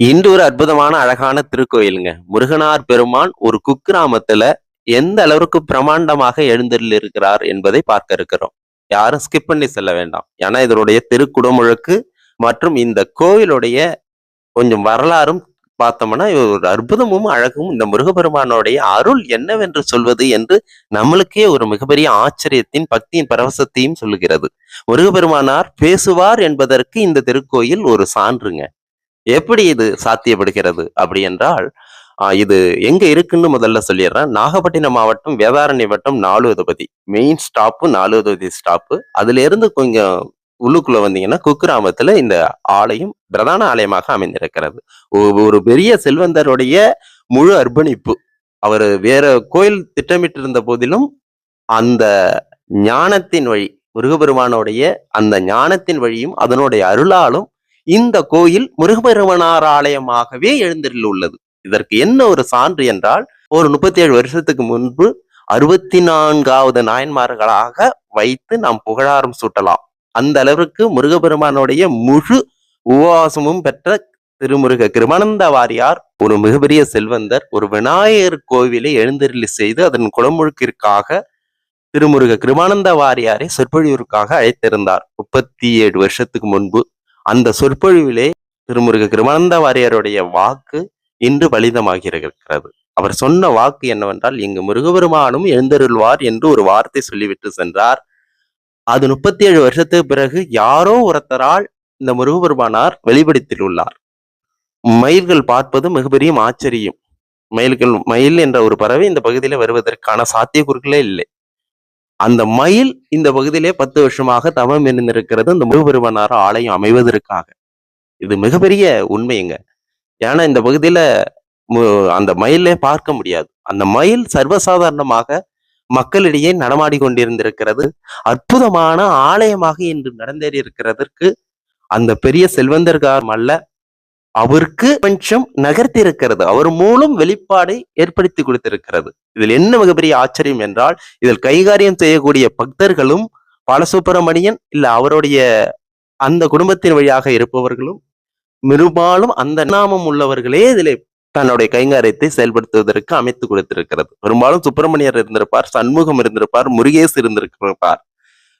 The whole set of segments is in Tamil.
இன்று ஒரு அற்புதமான அழகான திருக்கோயிலுங்க. முருகனார் பெருமான் ஒரு குக்கிராமத்துல எந்த அளவுக்கு பிரமாண்டமாக எழுந்தருள் இருக்கிறார் என்பதை பார்க்க இருக்கிறோம். யாரும் ஸ்கிப் பண்ணி செல்ல வேண்டாம். ஏன்னா இதனுடைய திருக்குடமுழுக்கு மற்றும் இந்த கோவிலுடைய கொஞ்சம் வரலாறும் பார்த்தோம்னா ஒரு அற்புதமும் அழகும். இந்த முருகபெருமானோடைய அருள் என்னவென்று சொல்வது என்று நம்மளுக்கே ஒரு மிகப்பெரிய ஆச்சரியத்தின் பக்தியின் பரவசத்தையும் சொல்லுகிறது. முருகப்பெருமானார் பேசுவார் என்பதற்கு இந்த திருக்கோயில் ஒரு சான்றுங்க. எப்படி இது சாத்தியப்படுகிறது அப்படி என்றால் இது எங்க இருக்குன்னு முதல்ல சொல்லிடுறேன். நாகப்பட்டினம் மாவட்டம் வேதாரண்ய வட்டம் Naluvedapathy main stop Naluvedapathy stop அதுல இருந்து கொஞ்சம் உள்ளுக்குள்ள வந்தீங்கன்னா குக்கிராமத்துல இந்த ஆலயம் பிரதான ஆலயமாக அமைந்திருக்கிறது. ஒரு பெரிய செல்வந்தருடைய முழு அர்ப்பணிப்பு. அவர் வேற கோயில் திட்டமிட்டிருந்த போதிலும் அந்த ஞானத்தின் வழி முருகபெருமானுடைய அந்த ஞானத்தின் வழியும் அதனுடைய அருளாலும் இந்த கோயில் முருகபெருமனார் ஆலயமாகவே எழுந்தருள் உள்ளது இதற்கு என்ன ஒரு சான்று என்றால் ஒரு முப்பத்தி ஏழு வருஷத்துக்கு முன்பு அறுபத்தி நான்காவது நாயன்மார்களாக வைத்து நாம் புகழாரம் சூட்டலாம். அந்த அளவிற்கு முருகபெருமானுடைய முழு உபவாசமும் பெற்ற திருமுருக கிருமானந்த வாரியார் ஒரு மிகப்பெரிய செல்வந்தர் ஒரு விநாயகர் கோவிலை எழுந்தருளி செய்து அதன் குளமுழுக்கிற்காக திருமுருக கிருமானந்த வாரியாரை சொற்பொழிவிற்காக அழைத்திருந்தார். முப்பத்தி ஏழு வருஷத்துக்கு முன்பு அந்த சொற்பொழிவிலே திருமுருக கிருமானந்த வாரியாருடைய வாக்கு இன்று பலிதமாகி அவர் சொன்ன வாக்கு என்னவென்றால் இங்கு முருகபெருமானும் எழுந்தருள்வார் என்று ஒரு வார்த்தை சொல்லிவிட்டு சென்றார். அது முப்பத்தி ஏழு வருஷத்துக்கு பிறகு யாரோ ஒருத்தரால் இந்த முருகபெருமானார் வெளிப்படுத்தியுள்ளார். மயில்கள் பார்ப்பது மிகப்பெரிய ஆச்சரியம். மயில்கள் மயில் என்ற ஒரு பறவை இந்த பகுதியில வருவதற்கான சாத்தியக்கூறுகளே இல்லை. அந்த மயில் இந்த பகுதியிலே பத்து வருஷமாக தவம் இருந்திருக்கிறது இந்த முருகபெருமானார் ஆலயம் அமைவதற்காக. இது மிகப்பெரிய உண்மைங்க ஏன்னா இந்த பகுதியில மு- அந்த மயிலே பார்க்க முடியாது. அந்த மயில் சர்வசாதாரணமாக மக்களிடையே நடமாடி கொண்டிருந்திருக்கிறது. அற்புதமான ஆலயமாக இன்று நடந்தேறி இருக்கிறதற்கு அந்த பெரிய செல்வந்தர்காரம் அல்ல அவருக்கு கொஞ்சம் நகர்த்தி இருக்கிறது அவர் மூலம் வெளிப்பாடை ஏற்படுத்தி கொடுத்திருக்கிறது. இதில் என்ன மிகப்பெரிய ஆச்சரியம் என்றால் இதில் கைகாரியம் செய்யக்கூடிய பக்தர்களும் பாலசுப்பிரமணியன் இல்ல அவருடைய அந்த குடும்பத்தின் வழியாக இருப்பவர்களும் பெரும்பாலும் அந்த நாமம் உள்ளவர்களே இதில் தன்னுடைய கைங்காரியத்தை செயல்படுத்துவதற்கு அமைத்து கொடுத்திருக்கிறது. பெரும்பாலும் சுப்பிரமணியர் இருந்திருப்பார் சண்முகம் இருந்திருப்பார் முருகேஷ் இருந்திருப்பார்.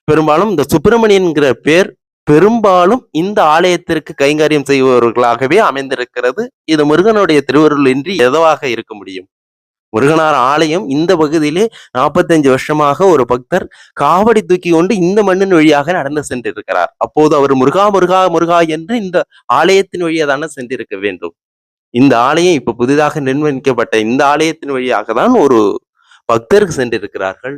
பெரும்பாலும் இந்த சுப்பிரமணியன்கிற பேர் பெரும்பாலும் இந்த ஆலயத்திற்கு கைங்காரியம் செய்பவர்களாகவே அமைந்திருக்கிறது. இது முருகனுடைய திருவருள் இன்றி எதுவாக இருக்க முடியும்? முருகனார் ஆலயம் இந்த பகுதியிலே நாற்பத்தஞ்சு வருஷமாக ஒரு பக்தர் காவடி தூக்கி கொண்டு இந்த மண்ணின் வழியாக நடந்து சென்றிருக்கிறார். அப்போது அவர் முருகா முருகா முருகா என்று இந்த ஆலயத்தின் வழியாக தானே சென்றிருக்க வேண்டும். இந்த ஆலயம் இப்ப புதிதாக நிர்மாணிக்கப்பட்ட இந்த ஆலயத்தின் வழியாக தான் ஒரு பக்தருக்கு சென்றிருக்கிறார்கள்.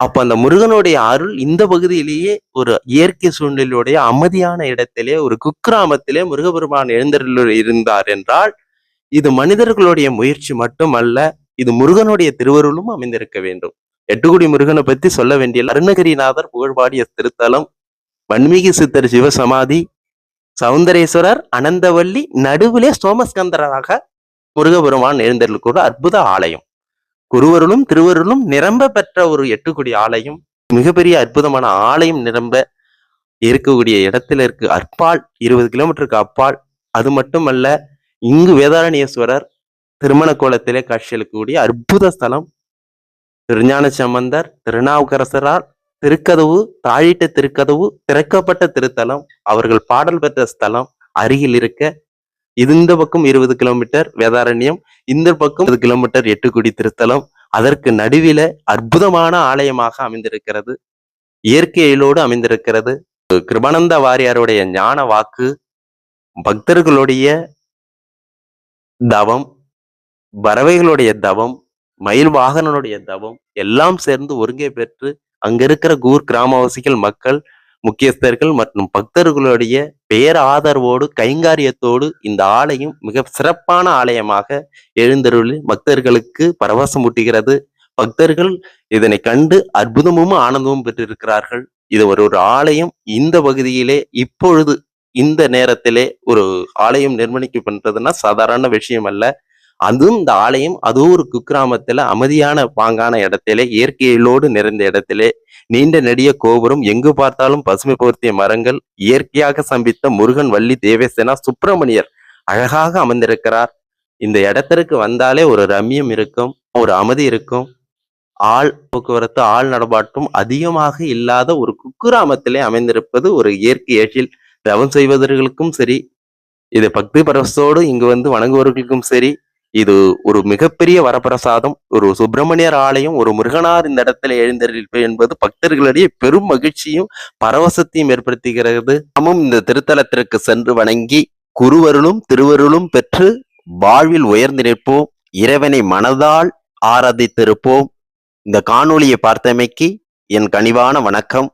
அப்ப அந்த முருகனுடைய அருள் இந்த பகுதியிலேயே ஒரு இயற்கை சூழ்நிலையுடைய அமைதியான இடத்திலே ஒரு குக்கிராமத்திலே முருகபெருமான் எழுந்தருள் இருந்தார் என்றால் இது மனிதர்களுடைய முயற்சி மட்டுமல்ல இது முருகனுடைய திருவருளும் அமைந்திருக்க வேண்டும். எட்டுக்குடி முருகனை பத்தி சொல்ல வேண்டிய அருணகிரிநாதர் புகழ்பாடிய திருத்தலம் வன்மீகி சித்தர் சிவசமாதி சௌந்தரேஸ்வரர் அனந்தவல்லி நடுவிலே சோமஸ்கந்தராக முருகபெருமான் எழுந்தருள் கூட அற்புத ஆலயம். குருவருளும் திருவருளும் நிரம்ப பெற்ற ஒரு எட்டுக்குடி ஆலயம் மிகப்பெரிய அற்புதமான ஆலயம் நிரம்ப இருக்கக்கூடிய இடத்துல இருக்கு. அற்பால் இருபது கிலோமீட்டருக்கு அப்பால். அது மட்டுமல்ல இங்கு வேதாரண்யேஸ்வரர் திருமண கோலத்திலே காட்சியளிக்கக்கூடிய அற்புத ஸ்தலம். திருஞான சம்பந்தர் திருநாவுக்கரசரால் திருக்கதவு தாழிட்ட திருக்கதவு திறக்கப்பட்ட திருத்தலம். அவர்கள் பாடல் பெற்ற ஸ்தலம் அருகில் இருக்க இந்த பக்கம் இருபது கிலோமீட்டர் வேதாரண்யம் இந்த பக்கம் இருபது கிலோமீட்டர் எட்டுக்குடி திருத்தலம். அதற்கு நடுவில அற்புதமான ஆலயமாக அமைந்திருக்கிறது. இயற்கையிலோடு அமைந்திருக்கிறது. கிருபானந்த வாரியாருடைய ஞான வாக்கு பக்தர்களுடைய தவம் பறவைகளுடைய தவம் மயில் வாகனனுடைய தவம் எல்லாம் சேர்ந்து ஒருங்கே பெற்று அங்க இருக்கிற கூர் கிராமவாசிகள் மக்கள் முக்கியஸ்தர்கள் மற்றும் பக்தர்களுடைய பேர் ஆதரவோடு கைங்காரியத்தோடு இந்த ஆலயம் மிக சிறப்பான ஆலயமாக எழுந்தருளி பக்தர்களுக்கு பரவசம் ஊட்டுகிறது. பக்தர்கள் இதனை கண்டு அற்புதமும் ஆனந்தமும் பெற்றிருக்கிறார்கள். இது ஒரு ஒரு ஆலயம் இந்த பகுதியிலே இப்பொழுது இந்த நேரத்திலே ஒரு ஆலயம் நிர்மாணிக்கப்படுறதுன்னா சாதாரண விஷயம் அல்ல. அதுவும் இந்த ஆலயம் அதுவும் ஒரு குக்கிராமத்துல அமைதியான பாங்கான இடத்திலே இயற்கையிலோடு நிறைந்த இடத்திலே நீண்ட நெடிய கோபுரம் எங்கு பார்த்தாலும் பசுமை போர்த்திய மரங்கள் இயற்கையாக சம்பித்த முருகன் வள்ளி தேவேசனா சுப்பிரமணியர் அழகாக அமர்ந்திருக்கிறார். இந்த இடத்திற்கு வந்தாலே ஒரு ரம்யம் இருக்கும் ஒரு அமைதி இருக்கும். ஆள் போக்குவரத்து ஆள் நடமாட்டம் அதிகமாக இல்லாத ஒரு குக்கிராமத்திலே அமைந்திருப்பது ஒரு இயற்கை ஏற்றில் தவம் செய்வதற்கும் சரி இது பக்தி பரவசோடு இங்கு வந்து வணங்குவவர்களுக்கும் சரி இது ஒரு மிகப்பெரிய வரப்பிரசாதம். ஒரு சுப்பிரமணியர் ஆலயம் ஒரு முருகனார் இந்த இடத்துல எழுந்தருளிருப்பது என்பது பக்தர்களிடையே பெரும் மகிழ்ச்சியும் பரவசத்தையும் ஏற்படுத்துகிறது. நாமும் இந்த திருத்தலத்திற்கு சென்று வணங்கி குருவருளும் திருவருளும் பெற்று வாழ்வில் உயர்ந்து நிற்போம். இறைவனை மனதால் ஆராதித்திருப்போம். இந்த காணொளியை பார்த்தமைக்கு என் கனிவான வணக்கம்.